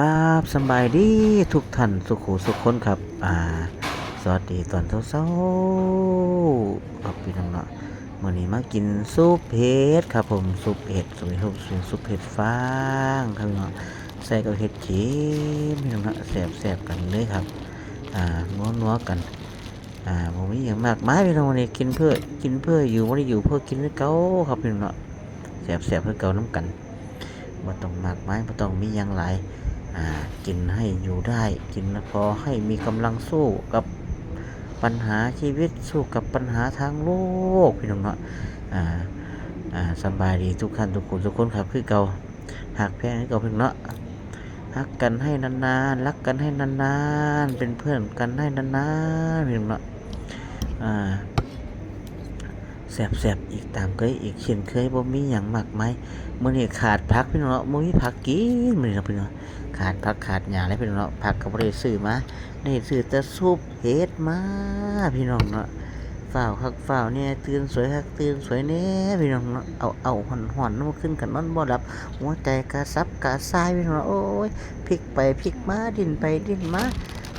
ครับสบายดีทุกท่านสุขุสุขคนครับ อ่า สวัสดีตอนเช้าๆครับพี่น้องเนาะมื้อนี้มากินซุปเห็ดครับผมซุปเห็ดสมัยครับซุปเห็ดฟางครับพี่น้องใส่กับเห็ดเข็มพี่น้องเนาะแซ่บกันเลยครับ อ่านัวๆกัน อ่าบ่มีหยังมากมายพี่น้องวันนี้กินเพื่อกินเพื่ออยู่บ่ได้อยู่เพื่อกินคือเก่าครับพี่น้องเนาะแซ่บๆคือเก่านํกันบ่ต้องมากมายบ่ต้องมีหยังหลาย กินให้อยู่ได้ กินพอให้มีกำลังสู้กับปัญหาชีวิตสู้กับปัญหาทางโลกพี่น้องเนาะอ่าอ่าสบายดีทุกท่านทุกคนทุกคนครับคือเก่าหักแพงให้เก่าเพียงเนาะหักกันให้นานๆรักกันให้นานๆเป็นเพื่อนกันให้นานๆพี่น้องเนาะอ่า แสบๆอีกตามเคยอีกเช่นเคยบ่มีหยังมากไหมายมื้อนี้ขาดพักพี่น้องเนาะบ่มีผักกินมื้อนี้เพี่น้องขาดผักขาดหญ้าอะไรพี่น้องเนาะผักก็บ่ได้ซื้อมาได้ซื้อแต่ซุปเห็ดมาพี่น้องเนาะฝ้าวคักฝ้าวเนี่ยตื่นสวยคักตื่นสวยแน่พี่น้องเนาะเอาเอาห่อนห่อนๆนขึ้นกันนอนบ่หลับหัวใจกระซับกระส่ายพี่น้องโอ้ยพลิกไปพลิกมาดิ้นไปดิ้นมา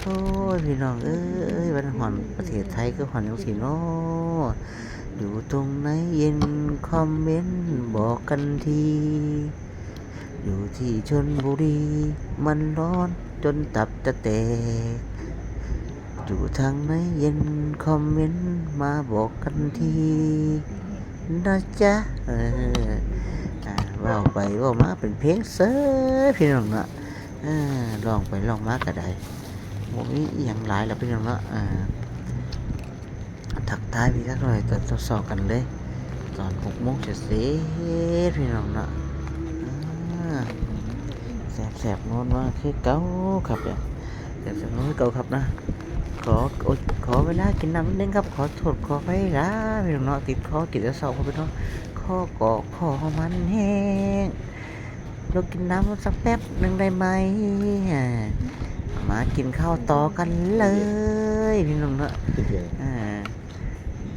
โอ้ยพี่น้องเอ้ยวันห่อนประเทศไทยก็ห่อนจังซี่เนาะอ ตรงไหนเย็นคอมเมนต์บอกกันที อยู่ที่ชนบุรี มันร้อนจนตับจะแตก อยู่ทางไหนเย็นคอมเมนต์มาบอกกันทีนะจ๊ะเอออ่าเว่าไปว่ามาเป็นเพลงเสือพี่น้องเนาะลองไปลองมาก็ได้โมมีอย่างหลายแล้วพี่น้องเนาะอ่า ทักทายพี่ทักหน่อยตอนสอบกันเลย ตอนหกโมงเสร็จพี่น้องเนาะแสบแสบๆนอนว่าคือเก่าครับเนี่ยแสบแสบๆนอนคือเก่าครับนะขอโอยขอเวลากินน้ำนิดนึงครับ ขอโทษขอไปละพี่น้องเนาะติดคอกินแล้วเศร้าครับพี่น้องข้อกอคอมันแห้งเรากินน้ำสักแป๊บหนึ่งได้ไหมอ่ามากินข้าวต่อกันเลยพี่น้องเนาะอ่า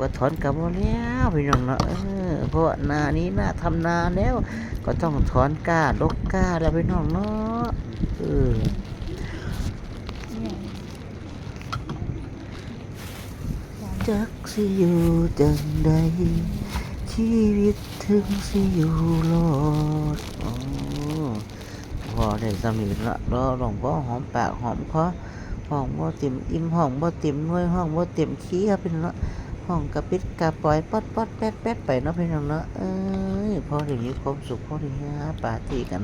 ก็ถอนกับว่าแล้วพี่น้องเนาะเออเพราะนานี้น่าทำนาแล้ว ก็ต้องถอนกล้าลกกล้าแล้วพี่น้องเนาะเออจักสิอยู่จังใดชีวิตถึงสิอยู่รอดอ๋อพอได้สำนีละรอหลวงพ่อหอมปากหอมคอห้องบ่เต็มอิ่มห้องบ่เต็มหน่วยห้องบ่เต็มขี้ครับพี่น้องเนาะ ห้องกระปิดกระปล่อยป๊อดป๊อดแป๊ดแป๊ดไปเนาะพี่น้องเนาะเอ้ยพอได้มีความสุขพอได้หาปาร์ตี้กัน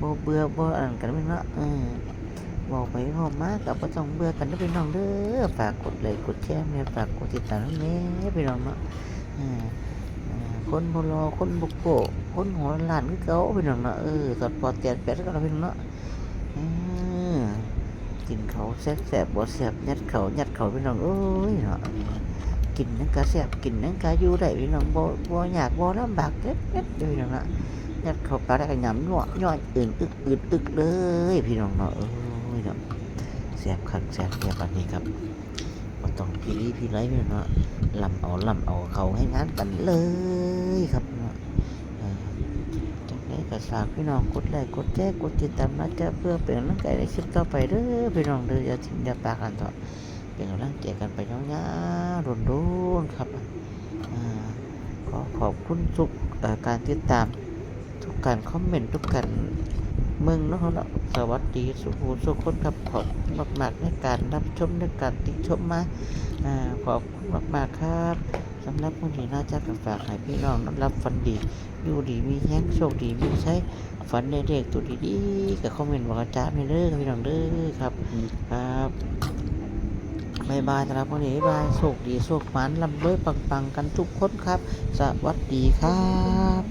บ่เบื่อบ่อันกันพี่น้องเนาะเออบอกไปพอมากับบ่ต้องเบื่อกันเด้อพี่น้องเด้อฝากกดไลค์กดแชร์แม่ฝากกดติดตามแม่พี่น้องเนาะเออคนบ่รอคนบ่โกคนหัวหลานคือเก่าพี่น้องเนาะเออสอดปอดแตดแปดกันเนาพี่น้องเนาะกินเขาแซ่บๆบ่แซ่บยัดเขายัดเขาพี่น้องเอ้ยเนาะ กินนั่นก็แซบกินนั่นก็อยู่ได้พี่น้องบ่บ่อยากบ่ลำบากเล็ดเล็ดเลยน้องนะยัดเข้าปากได้ก็ยำนัวย่อยอื่นอึกอึดตึกเลยพี่น้องเนาะเอ้ยเนาะแซบคักแซบแซ่บอันนี้ครับบ่ต้องพี่ลีพี่ไรพี่น้องเนาะลำเอาลำเอาเขาให้งานกันเลยครับเนาะเออจังไดก็ฝากพี่น้องกดไลค์กดแชร์กดติดตามนะจ๊ะเพื่อเป็นกำลังใจในคลิปต่อไปเด้อพี่น้องเด้ออย่าทิ้งอย่าปากกันต่อ เป็นกำลังใจกันไปยาวๆรุนๆครับอขอขอบคุณทุกการติดตามทุกการคอมเมนต์ทุกการมืองเนาะเนาะสวัสดีสุภูสุขคนครับขอบคุณมากๆในการรับชมในการติชมมาอขอบคุณมากๆครับสำหรับวันนี้น่าจะกันฝากให้พี่น้องนอนรับฟันดี อยู่ดีมีแห้งโชคดีมีใช้ฝันในเด็กตัวดีๆกับคอมเมนต์บอกอาจารย์ในเด้อครับพี่น้องเด้อครับครับ บายบายสำหรับวันนี้บายโชคดีโชคหมันลำด้วยปังๆกันทุกคนครับ สวัสดีครับ